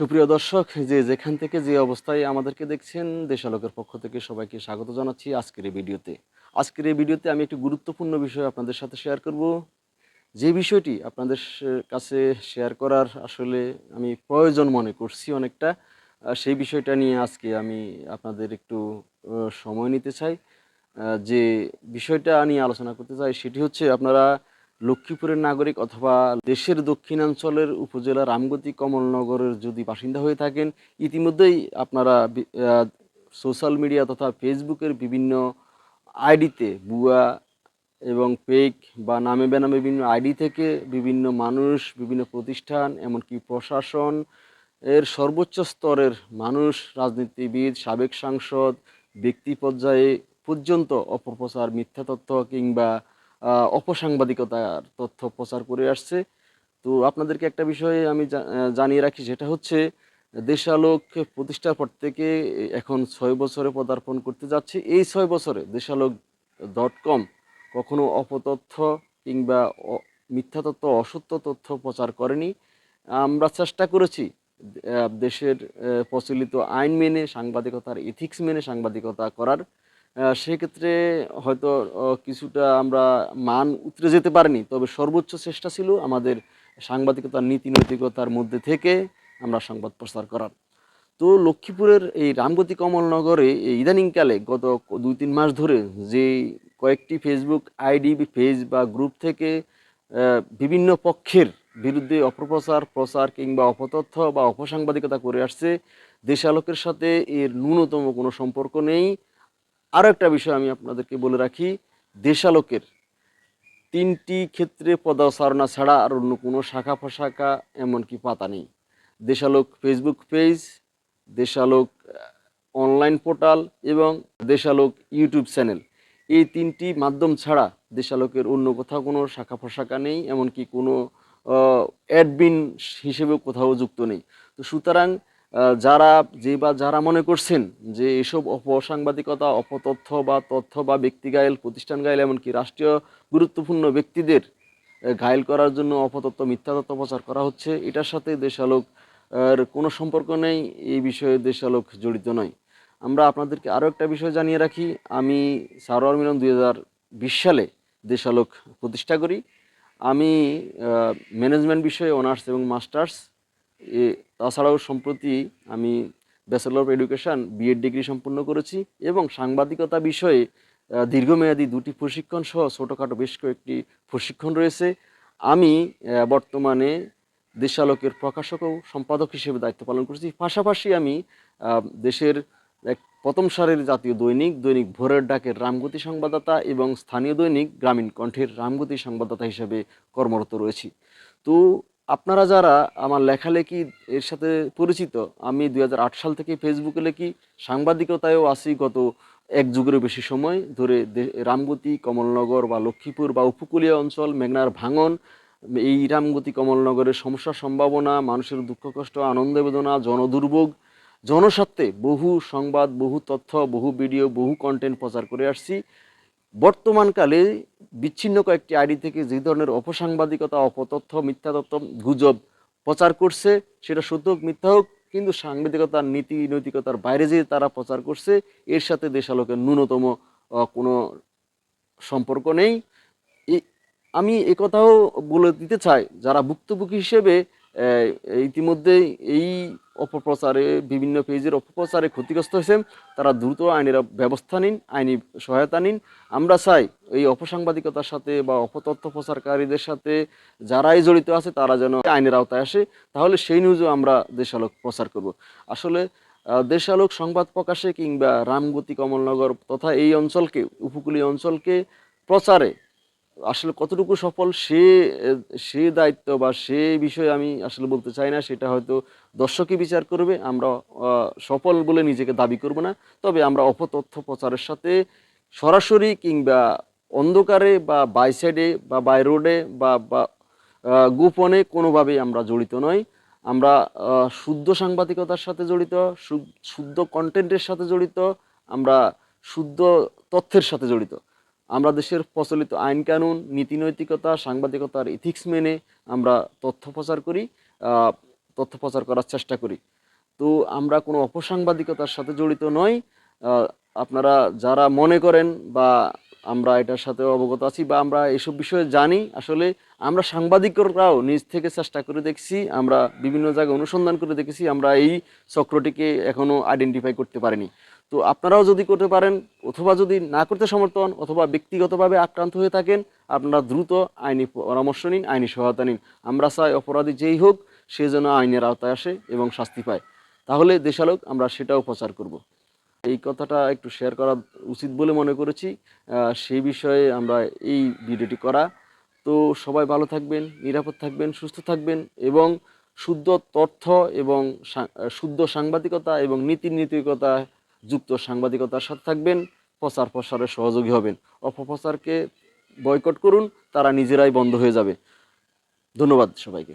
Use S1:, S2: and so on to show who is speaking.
S1: সুপ্রিয় দর্শক, যে যেখান থেকে যে অবস্থায় আমাদেরকে দেখছেন, দেশালোকের পক্ষ থেকে সবাইকে স্বাগত জানাচ্ছি আজকের এই ভিডিওতে। আজকের এই ভিডিওতে আমি একটি গুরুত্বপূর্ণ বিষয় আপনাদের সাথে শেয়ার করব। যে বিষয়টি আপনাদের কাছে শেয়ার করার আসলে আমি প্রয়োজন মনে করছি অনেকটা সেই বিষয়টা নিয়ে আজকে আমি আপনাদের একটু সময় নিতে চাই। যে বিষয়টা নিয়ে আলোচনা করতে চাই সেটি হচ্ছে আপনারা লক্ষ্মীপুরের নাগরিক অথবা দেশের দক্ষিণাঞ্চলের উপজেলা রামগতি কমলনগরের যদি বাসিন্দা হয়ে থাকেন, ইতিমধ্যেই আপনারা সোশ্যাল মিডিয়া তথা ফেসবুকের বিভিন্ন আইডিতে বুয়া এবং পেক বা নামে বেনামে বিভিন্ন আইডি থেকে বিভিন্ন মানুষ, বিভিন্ন প্রতিষ্ঠান, এমনকি প্রশাসন এর সর্বোচ্চ স্তরের মানুষ, রাজনীতিবিদ, সাবেক সাংসদ, ব্যক্তি পর্যায়ে পর্যন্ত অপপ্রচার, মিথ্যা তথ্য কিংবা অপসাংবাদিকতার তথ্য প্রচার করে আসছে। তো আপনাদেরকে একটা বিষয়ে আমি জানিয়ে রাখি, সেটা হচ্ছে দেশালোক প্রতিষ্ঠার পর থেকে এখন ছয় বছরে পদার্পণ করতে যাচ্ছে। এই ছয় বছরে দেশালোক ডট কম কখনো অপতথ্য কিংবা মিথ্যা তথ্য, অসত্য তথ্য প্রচার করেনি। আমরা চেষ্টা করেছি দেশের প্রচলিত আইন মেনে, সাংবাদিকতার এথিক্স মেনে সাংবাদিকতা করার। সেক্ষেত্রে হয়তো কিছুটা আমরা মান উতরে যেতে পারিনি। তবে সর্বোচ্চ চেষ্টা ছিল আমাদের সাংবাদিকতার নীতি নৈতিকতার মধ্যে থেকে আমরা সংবাদ প্রচার করার। তো লক্ষ্মীপুরের এই রামগতি কমলনগরে ইদানিংকালে গত দুই তিন মাস ধরে যে কয়েকটি ফেসবুক আইডি পেজ বা গ্রুপ থেকে বিভিন্ন পক্ষের বিরুদ্ধে অপপ্রচার, প্রচার কিংবা অপতথ্য বা অপসাংবাদিকতা করে আসছে, দেশালোকের সাথে এর ন্যূনতম কোনো সম্পর্ক নেই। আরও একটা বিষয় আমি আপনাদেরকে বলে রাখি, দেশালোকের তিনটি ক্ষেত্রে পদাচারণা ছাড়া আর অন্য কোনো শাখা প্রশাখা এমনকি পাতা নেই। Deshalok Facebook page Deshalok online portal এবং দেশালোক ইউটিউব চ্যানেল এই তিনটি মাধ্যম ছাড়া দেশালোকের অন্য কোথাও কোনো শাখা প্রশাখা নেই, এমনকি কোনো অ্যাডমিন হিসেবে কোথাও যুক্ত নেই। তো সুতরাং যারা যে বা যারা মনে করছেন যে এসব অপসাংবাদিকতা, অপতথ্য বা তথ্য বা ব্যক্তি গায়েল প্রতিষ্ঠান গায়েল এমনকি রাষ্ট্রীয় গুরুত্বপূর্ণ ব্যক্তিদের ঘায়েল করার জন্য অপতথ্য, মিথ্যা তথ্য প্রচার করা হচ্ছে, এটার সাথে দেশালোক এর কোনো সম্পর্ক নেই, এই বিষয়ে দেশালোক জড়িত নয়। আমরা আপনাদেরকে আরও একটা বিষয় জানিয়ে রাখি, আমি সারোয়ার মিলন দুই হাজার বিশ সালে দেশালোক প্রতিষ্ঠা করি। আমি ম্যানেজমেন্ট বিষয়ে অনার্স এবং মাস্টার্স এ, তাছাড়াও সম্প্রতি আমি bachelor of education BEd degree সম্পন্ন করেছি এবং সাংবাদিকতা বিষয়ে দীর্ঘমেয়াদী দুটি প্রশিক্ষণ সহ ছোটোখাটো বেশ কয়েকটি প্রশিক্ষণ রয়েছে। আমি বর্তমানে দেশালোকের প্রকাশক ও সম্পাদক হিসেবে দায়িত্ব পালন করেছি। পাশাপাশি আমি দেশের এক প্রথম সারের জাতীয় দৈনিক দৈনিক ভোরের ডাকের রামগতি সংবাদদাতা এবং স্থানীয় দৈনিক গ্রামীণ কণ্ঠের রামগতি সংবাদদাতা হিসেবে কর্মরত রয়েছি। তো আপনারা যারা আমার লেখালেখি এর সাথে পরিচিত, আমি দু হাজার আট সাল থেকে ফেসবুকে লেখি, সাংবাদিকতায়ও আছি গত এক যুগেরও বেশি সময় ধরে রামগতি, কমলনগর বা লক্ষ্মীপুর বা উপকূলীয় অঞ্চল, মেঘনার ভাঙন, এই রামগতি, কমলনগরের সমস্যা সম্ভাবনা, মানুষের দুঃখ, কষ্ট, আনন্দ, বেদনা, জনদুর্ভোগ, জনস্বার্থে বহু সংবাদ, বহু তথ্য, বহু ভিডিও, বহু কন্টেন্ট প্রচার করে আসছি। বর্তমানকালে বিচ্ছিন্ন কয়েকটি আইডি থেকে যে ধরনের অপসাংবাদিকতা অপতথ্য মিথ্যা তথ্য গুজব প্রচার করছে সেটা সত্য হোক মিথ্যা হোক কিন্তু সাংবাদিকতার নীতি নৈতিকতার বাইরে যে তারা প্রচার করছে এর সাথে দেশালোকের ন্যূনতম কোনো সম্পর্ক নেই। আমি একথাও বলে দিতে চাই যারা ভুক্তভোগী হিসেবে আহ, ইতিমধ্যে এই অপপ্রচারে, বিভিন্ন পেজের অপপ্রচারে ক্ষতিগ্রস্ত হয়েছে। তারা দ্রুত আইনের ব্যবস্থা নিন, আইনি সহায়তা নিন। আমরা চাই এই অপসাংবাদিকতার সাথে বা অপতথ্য প্রচারকারীদের সাথে যারাই জড়িত আছে, তারা যেন আইনের আওতায় আসে। তাহলে সেই নিউজও আমরা দেশালোক প্রচার করব। আসলে দেশালোক সংবাদ প্রকাশে কিংবা রামগতি কমলনগর তথা এই অঞ্চলকে, উপকূলীয় অঞ্চলকে প্রচারে আসলে কতটুকু সফল, সে সে দায়িত্ব বা সে বিষয়ে আমি আসলে বলতে চাই না, সেটা হয়তো দর্শকই বিচার করবে, আমরা সফল বলে নিজেকে দাবি করব না। তবে আমরা অপতথ্য প্রচারের সাথে সরাসরি কিংবা অন্ধকারে বা বাই সাইডে বা বাই রোডে বা বা গোপনে কোনোভাবেই আমরা জড়িত নই। আমরা শুদ্ধ সাংবাদিকতার সাথে জড়িত, শুদ্ধ কন্টেন্টের সাথে জড়িত, আমরা শুদ্ধ তথ্যের সাথে জড়িত। আমরা দেশের প্রচলিত আইন কানুন নীতি নৈতিকতা সাংবাদিকতার ইথিক্স মেনে আমরা তথ্য প্রচার করি তথ্য প্রচার করার চেষ্টা করি। তো আমরা কোনো অপসাংবাদিকতার সাথে জড়িত নই। আপনারা যারা মনে করেন বা আমরা এটার সাথে অবগত আছি বা আমরা এসব বিষয়ে জানি। আসলে আমরা সাংবাদিকরাও নিজ থেকে চেষ্টা করে দেখছি, আমরা বিভিন্ন জায়গায় অনুসন্ধান করে দেখেছি, আমরা এই চক্রটিকে এখনও আইডেন্টিফাই করতে পারিনি। তো আপনারাও যদি করতে পারেন, অথবা যদি না করতে সমর্থন অথবা ব্যক্তিগতভাবে আক্রান্ত হয়ে থাকেন, আপনারা দ্রুত আইনি পরামর্শ নিন, আইনি সহায়তা নিন। আমরা চাই অপরাধী যেই হোক, সে যেন আইনের আওতায় আসে এবং শাস্তি পায়। তাহলে দেশালোক, আমরা সেটাও প্রচার করব। এই কথাটা একটু শেয়ার করা উচিত বলে মনে করেছি। সেই বিষয়ে আমরা এই ভিডিওটি করা। তো সবাই ভালো থাকবেন, নিরাপদ থাকবেন, সুস্থ থাকবেন এবং শুদ্ধ তথ্য এবং শুদ্ধ সাংবাদিকতা এবং নীতি নীতিকতা যুক্ত সাংবাদিকতার সাথে থাকবেন। প্রচার প্রসারে সহযোগী হবেন। অপপ্রচারকে বয়কট করুন, তারা নিজেরাই বন্ধ হয়ে যাবে। ধন্যবাদ সবাইকে।